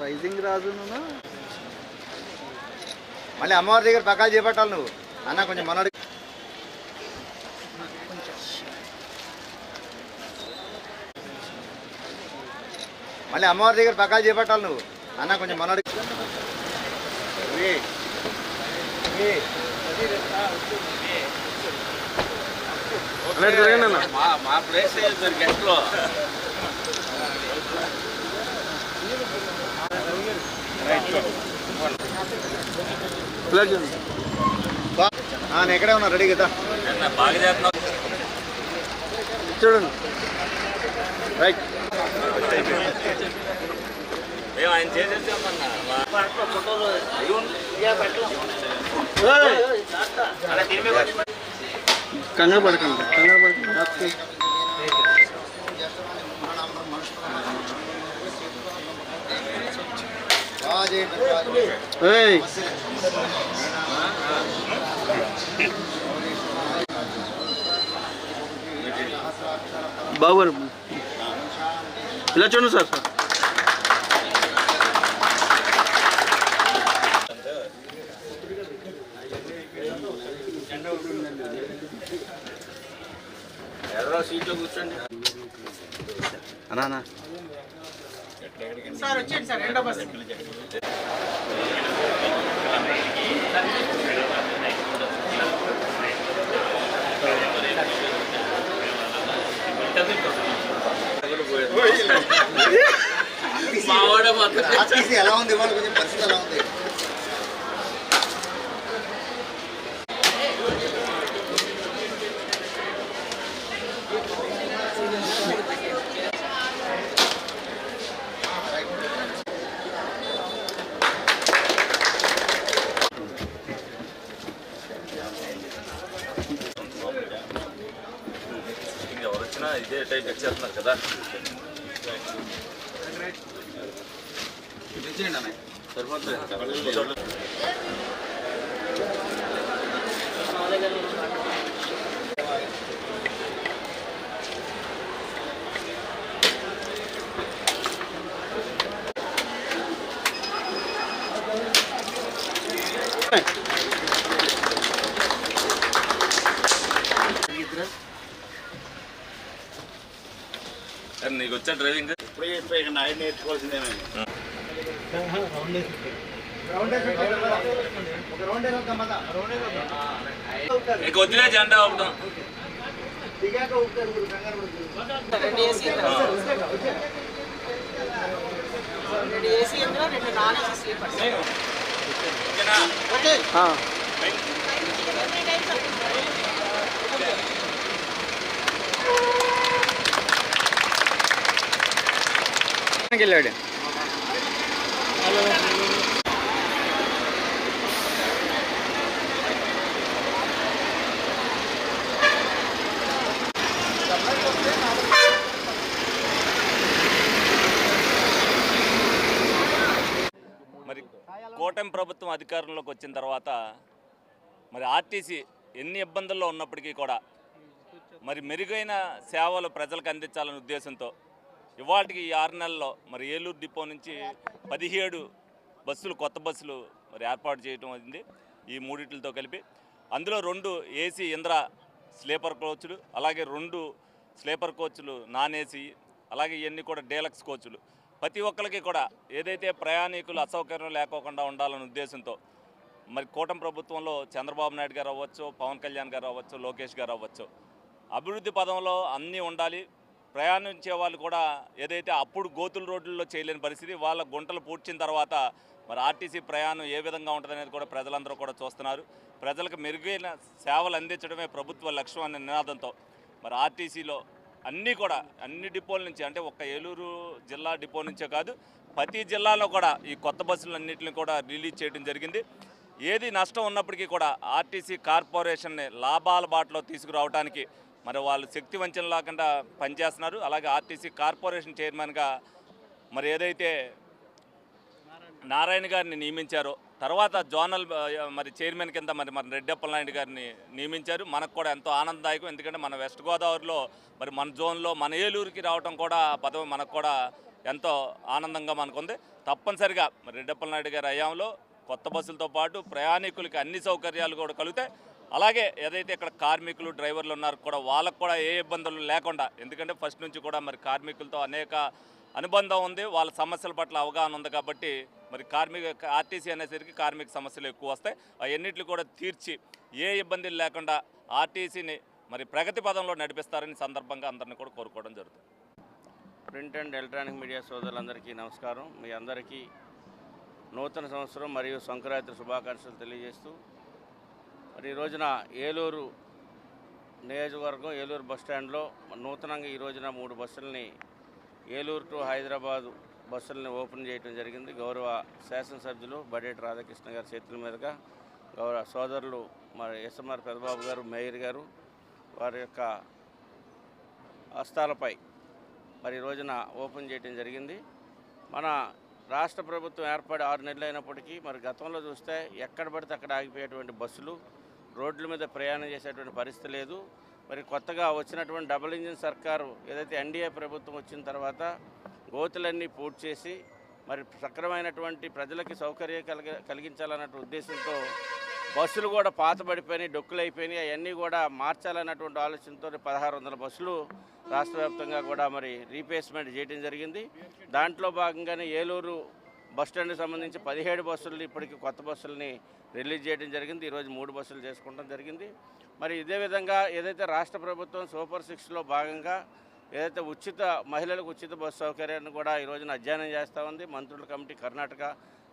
Rising రాజు మళ్ళీ అమ్మవారి దగ్గర పక్కాలు చేపట్టాలి నువ్వు. అన్న కొంచెం మనోడి మళ్ళీ అమ్మవారి దగ్గర పక్కాలు చేపట్టాలి నువ్వు. అన్న కొంచెం మనోడి ఏ, ఏ, మా మా ప్లేస్ గెస్ట్లో. నేను ఎక్కడే ఉన్నా రెడీ కదా? బాగా చేస్తున్నావు. చూడండి. రైట్. మేము ఆయన చేసేసి కంగారు పడకండి కంగారు పడకండి హ్యాపీ. బాగా చేయండి, బాగా చేయండి. ఏయ్ బాబు గారు ఇలా చూడండి సార్ సార్ ఎర్ర సీట్లో కూర్చోండి ఎలా ఉంది ఇవాళ కొంచెం పరిస్థితి ఎలా ఉంది ఎవరు వచ్చినా ఇదే టైప్ ఇచ్చేస్తున్నారు కదా సరిపోతుంది వచ్చా డ్రైవింగ్ ఒక రౌండ్ వేద్దాం మళ్ళా. నీకు వద్దులే జెండా ఒకటం. రెండు ఏసీ రెండు ఏసీ రెండు నాన్ ఏసీ స్లీపర్స్ ఆ. వెళ్ళాడు మరి కూటమి ప్రభుత్వం అధికారంలోకి వచ్చిన తర్వాత మరి ఆర్టీసీ ఎన్ని ఇబ్బందుల్లో ఉన్నప్పటికీ కూడా మరి మెరుగైన సేవలు ప్రజలకు అందించాలనే ఉద్దేశంతో ఇవాటికి ఈ ఆరు నెలల్లో మరి ఏలూరు డిపో నుంచి పదిహేడు బస్సులు కొత్త బస్సులు మరి ఏర్పాటు చేయడం అయింది. ఈ మూడిట్లతో కలిపి అందులో రెండు ఏసీ ఇంద్ర స్లీపర్ కోచ్లు అలాగే రెండు స్లీపర్ కోచ్లు నాన్ ఏసీ అలాగే ఇవన్నీ కూడా డీలక్స్ కోచ్లు. ప్రతి ఒక్కరికి కూడా ఏదైతే ప్రయాణికులు అసౌకర్యం లేకోకుండా ఉండాలనే ఉద్దేశంతో మరి కూటమి ప్రభుత్వంలో చంద్రబాబు నాయుడు గారు అవ్వచ్చు పవన్ కళ్యాణ్ గారు అవ్వచ్చు లోకేష్ గారు అవ్వచ్చు అభివృద్ధి పదంలో అన్నీ ఉండాలి. ప్రయాణించే వాళ్ళు కూడా ఏదైతే అప్పుడు గోతుల రోడ్లలో చేయలేని పరిస్థితి వాళ్ళ గుంటలు పూడ్చిన తర్వాత మరి ఆర్టీసీ ప్రయాణం ఏ విధంగా ఉంటుందనేది కూడా ప్రజలందరూ కూడా చూస్తున్నారు. ప్రజలకు మెరుగైన సేవలు అందించడమే ప్రభుత్వ లక్ష్యం అనే నినాదంతో మరి ఆర్టీసీలో అన్నీ కూడా అన్ని డిపోల నుంచి అంటే ఒక్క ఏలూరు జిల్లా డిపో నుంచే కాదు ప్రతి జిల్లాలో కూడా ఈ కొత్త బస్సులన్నింటిని కూడా రిలీజ్ చేయడం జరిగింది. ఏది నష్టం ఉన్నప్పటికీ కూడా ఆర్టీసీ కార్పొరేషన్ని లాభాల బాటలో తీసుకురావడానికి మరి వాళ్ళు శక్తి వంచన లేకుండా పనిచేస్తున్నారు. అలాగే ఆర్టీసీ కార్పొరేషన్ చైర్మన్గా మరి ఏదైతే నారాయణ గారిని నియమించారో తర్వాత జోనల్ మరి చైర్మన్ కింద మరి మన రెడ్డప్పల నాయుడు గారిని నియమించారు. మనకు కూడా ఎంతో ఆనందదాయకం. ఎందుకంటే మన వెస్ట్ గోదావరిలో మరి మన జోన్లో మన ఏలూరుకి రావడం కూడా పదవి మనకు కూడా ఎంతో ఆనందంగా మనకుంది. తప్పనిసరిగా మరి రెడ్డప్పల నాయుడు గారి హయాంలో కొత్త బస్సులతో పాటు ప్రయాణికులకి అన్ని సౌకర్యాలు కూడా కలుగుతాయి. అలాగే ఏదైతే ఇక్కడ కార్మికులు డ్రైవర్లు ఉన్నారు కూడా వాళ్ళకు కూడా ఏ ఇబ్బందులు లేకుండా ఎందుకంటే ఫస్ట్ నుంచి కూడా మరి కార్మికులతో అనేక అనుబంధం ఉంది వాళ్ళ సమస్యల పట్ల అవగాహన ఉంది కాబట్టి మరి కార్మిక ఆర్టీసీ అనేసరికి కార్మిక సమస్యలు ఎక్కువ వస్తాయి. అవన్నిటిని కూడా తీర్చి ఏ ఇబ్బందులు లేకుండా ఆర్టీసీని మరి ప్రగతి పదంలో నడిపిస్తారని సందర్భంగా అందరిని కూడా కోరుకోవడం జరుగుతుంది. ప్రింట్ అండ్ ఎలక్ట్రానిక్ మీడియా సోదరులందరికీ నమస్కారం. మీ అందరికీ నూతన సంవత్సరం మరియు సంక్రాంతి శుభాకాంక్షలు తెలియజేస్తూ మరి ఈ రోజున ఏలూరు నియోజకవర్గం ఏలూరు బస్ స్టాండ్లో నూతనంగా ఈ రోజున మూడు బస్సులని ఏలూరు టు హైదరాబాదు బస్సులని ఓపెన్ చేయడం జరిగింది. గౌరవ శాసనసభ్యులు బడేటి రాధాకృష్ణ గారి చేతుల మీదుగా గౌరవ సోదరులు మరి ఎస్ఎంఆర్ పెదబాబు గారు మేయర్ గారు వారి యొక్క హస్తాలపై మరి ఈ రోజున ఓపెన్ చేయడం జరిగింది. మన రాష్ట్ర ప్రభుత్వం ఏర్పడి ఆరు నెలలు అయినప్పటికీ మరి గతంలో చూస్తే ఎక్కడ పడితే అక్కడ ఆగిపోయేటువంటి బస్సులు రోడ్ల మీద ప్రయాణం చేసేటువంటి పరిస్థితి లేదు. మరి కొత్తగా వచ్చినటువంటి డబుల్ ఇంజిన్ సర్కారు ఏదైతే ఎన్డీఏ ప్రభుత్వం వచ్చిన తర్వాత గోతులన్నీ పూర్తి చేసి మరి సక్రమైనటువంటి ప్రజలకి సౌకర్యం కలిగ కలిగించాలన్నటువంటి ఉద్దేశంతో బస్సులు కూడా పాతబడిపోయినాయి డొక్కులు అయిపోయినాయి అవన్నీ కూడా మార్చాలన్నటువంటి ఆలోచనతో పదహారు వందల బస్సులు రాష్ట్ర వ్యాప్తంగా కూడా మరి రీప్లేస్మెంట్ చేయడం జరిగింది. దాంట్లో భాగంగానే ఏలూరు బస్ స్టాండ్కి సంబంధించి పదిహేడు బస్సులు ఇప్పటికి కొత్త బస్సులని రిలీజ్ చేయడం జరిగింది. ఈరోజు మూడు బస్సులు చేసుకోవడం జరిగింది. మరి ఇదే విధంగా ఏదైతే రాష్ట్ర ప్రభుత్వం సూపర్ సిక్స్లో భాగంగా ఏదైతే ఉచిత మహిళలకు ఉచిత బస్సు సౌకర్యాన్ని కూడా ఈ రోజున అధ్యయనం చేస్తూ ఉంది. మంత్రుల కమిటీ కర్ణాటక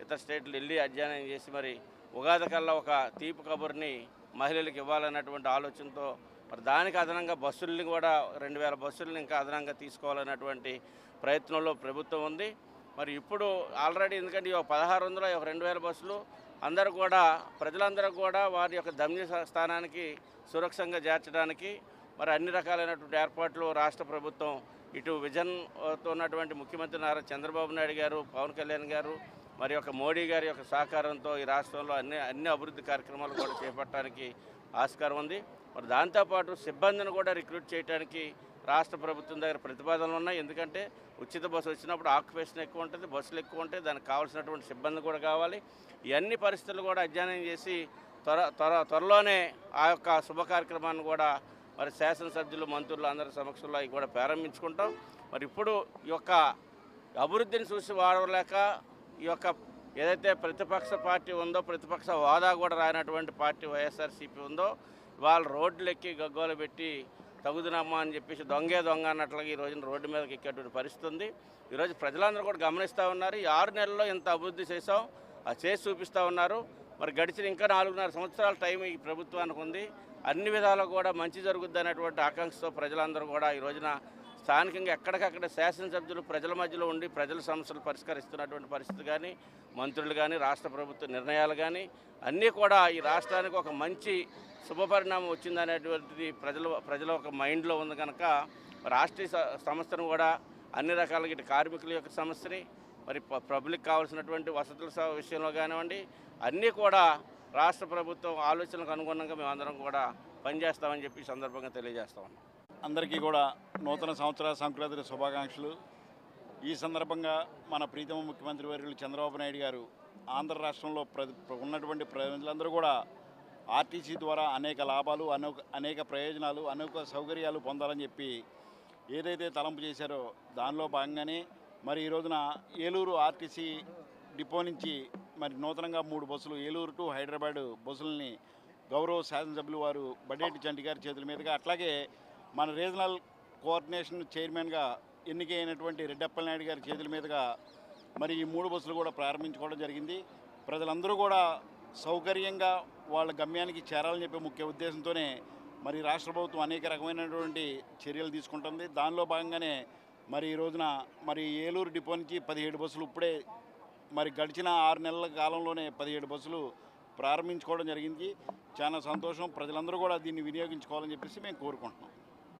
ఇతర స్టేట్లు వెళ్ళి అధ్యయనం చేసి మరి ఉగాది కల్లా ఒక తీపి కబుర్ని మహిళలకు ఇవ్వాలన్నటువంటి ఆలోచనతో మరి దానికి అదనంగా బస్సుల్ని కూడా రెండు వేల బస్సులను ఇంకా అదనంగా తీసుకోవాలన్నటువంటి ప్రయత్నంలో ప్రభుత్వం ఉంది. మరి ఇప్పుడు ఆల్రెడీ ఎందుకంటే ఈ ఒక పదహారు వందల ఒక రెండు వేల బస్సులు అందరూ కూడా ప్రజలందరూ కూడా వారి యొక్క గమ్య స్థానానికి సురక్షంగా చేర్చడానికి మరి అన్ని రకాలైనటువంటి ఏర్పాట్లు రాష్ట్ర ప్రభుత్వం ఇటు విజన్తో ఉన్నటువంటి ముఖ్యమంత్రి నారా చంద్రబాబు నాయుడు గారు పవన్ కళ్యాణ్ గారు మరి యొక్క మోడీ గారి యొక్క సహకారంతో ఈ రాష్ట్రంలో అన్ని అన్ని అభివృద్ధి కార్యక్రమాలు కూడా చేపట్టడానికి ఆస్కారం ఉంది. మరి దాంతోపాటు సిబ్బందిని కూడా రిక్రూట్ చేయడానికి రాష్ట్ర ప్రభుత్వం దగ్గర ప్రతిపాదనలు ఉన్నాయి. ఎందుకంటే ఉచిత బస్సు వచ్చినప్పుడు ఆక్యుపేషన్ ఎక్కువ ఉంటుంది బస్సులు ఎక్కువ ఉంటాయి దానికి కావాల్సినటువంటి సిబ్బంది కూడా కావాలి. ఇవన్నీ పరిస్థితులు కూడా అధ్యయనం చేసి త్వర త్వర త్వరలోనే ఆ యొక్క శుభ కార్యక్రమాన్ని కూడా మరి శాసనసభ్యులు మంత్రులు అందరి సమక్షంలో అవి కూడా ప్రారంభించుకుంటాం. మరి ఇప్పుడు ఈ యొక్క అభివృద్ధిని చూసి వాడలేక ఈ యొక్క ఏదైతే ప్రతిపక్ష పార్టీ ఉందో ప్రతిపక్ష హోదా కూడా రానటువంటి పార్టీ వైఎస్ఆర్సీపీ ఉందో వాళ్ళు రోడ్లు ఎక్కి గగ్గోలు పెట్టి తగుదునమ్మా అని చెప్పేసి దొంగే దొంగ అన్నట్లుగా ఈ రోజున రోడ్డు మీదకి ఎక్కేటువంటి పరిస్థితి ఉంది ఈరోజు ప్రజలందరూ కూడా గమనిస్తూ ఉన్నారు. ఈ ఆరు నెలల్లో ఎంత అభివృద్ధి చేసాం అది చేసి చూపిస్తూ ఉన్నారు. మరి గడిచిన ఇంకా నాలుగున్నర సంవత్సరాల టైం ఈ ప్రభుత్వానికి ఉంది. అన్ని విధాలు కూడా మంచి జరుగుద్ది అనేటువంటి ఆకాంక్షతో ప్రజలందరూ కూడా ఈ రోజున స్థానికంగా ఎక్కడికక్కడ శాసనసభ్యులు ప్రజల మధ్యలో ఉండి ప్రజల సమస్యలు పరిష్కరిస్తున్నటువంటి పరిస్థితి కానీ మంత్రులు కానీ రాష్ట్ర ప్రభుత్వ నిర్ణయాలు కానీ అన్నీ కూడా ఈ రాష్ట్రానికి ఒక మంచి శుభపరిణామం వచ్చిందనేటువంటిది ప్రజల ప్రజల ఒక మైండ్లో ఉంది కనుక రాష్ట్రీయ సంస్థను కూడా అన్ని రకాలుగా ఇటు కార్మికుల యొక్క సమస్యని మరి పబ్లిక్ కావాల్సినటువంటి వసతుల విషయంలో కానివ్వండి అన్నీ కూడా రాష్ట్ర ప్రభుత్వం ఆలోచనలకు అనుగుణంగా మేమందరం కూడా పనిచేస్తామని చెప్పి సందర్భంగా తెలియజేస్తాం అందరికీ కూడా నూతన సంవత్సర సంక్రాంతి శుభాకాంక్షలు. ఈ సందర్భంగా మన ప్రీతమ ముఖ్యమంత్రి వర్యులు చంద్రబాబు నాయుడు గారు ఆంధ్ర రాష్ట్రంలో ప్ర ఉన్నటువంటి ప్రజలందరూ కూడా ఆర్టీసీ ద్వారా అనేక లాభాలు అనేక అనేక ప్రయోజనాలు అనేక సౌకర్యాలు పొందాలని చెప్పి ఏదైతే తలంపు చేశారో దానిలో భాగంగానే మరి ఈ రోజున ఏలూరు ఆర్టీసీ డిపో నుంచి మరి నూతనంగా మూడు బస్సులు ఏలూరు టు హైదరాబాద్ బస్సులని గౌరవ శాసనసభ్యులు వారు బడేటి చంటి గారి చేతుల మీదుగా అట్లాగే మన రీజనల్ కోఆర్డినేషన్ చైర్మన్గా ఎన్నికైనటువంటి రెడ్డప్పలనాయుడు గారి చేతుల మీదుగా మరి ఈ మూడు బస్సులు కూడా ప్రారంభించుకోవడం జరిగింది. ప్రజలందరూ కూడా సౌకర్యంగా వాళ్ళ గమ్యానికి చేరాలని చెప్పే ముఖ్య ఉద్దేశంతోనే మరి రాష్ట్ర ప్రభుత్వం అనేక రకమైనటువంటి చర్యలు తీసుకుంటుంది. దానిలో భాగంగానే మరి ఈ రోజున మరి ఏలూరు డిపో నుంచి పదిహేడు బస్సులు ఇప్పుడే మరి గడిచిన ఆరు నెలల కాలంలోనే పదిహేడు బస్సులు ప్రారంభించుకోవడం జరిగింది. చాలా సంతోషం. ప్రజలందరూ కూడా దీన్ని వినియోగించుకోవాలని చెప్పేసి మేము కోరుకుంటున్నాం.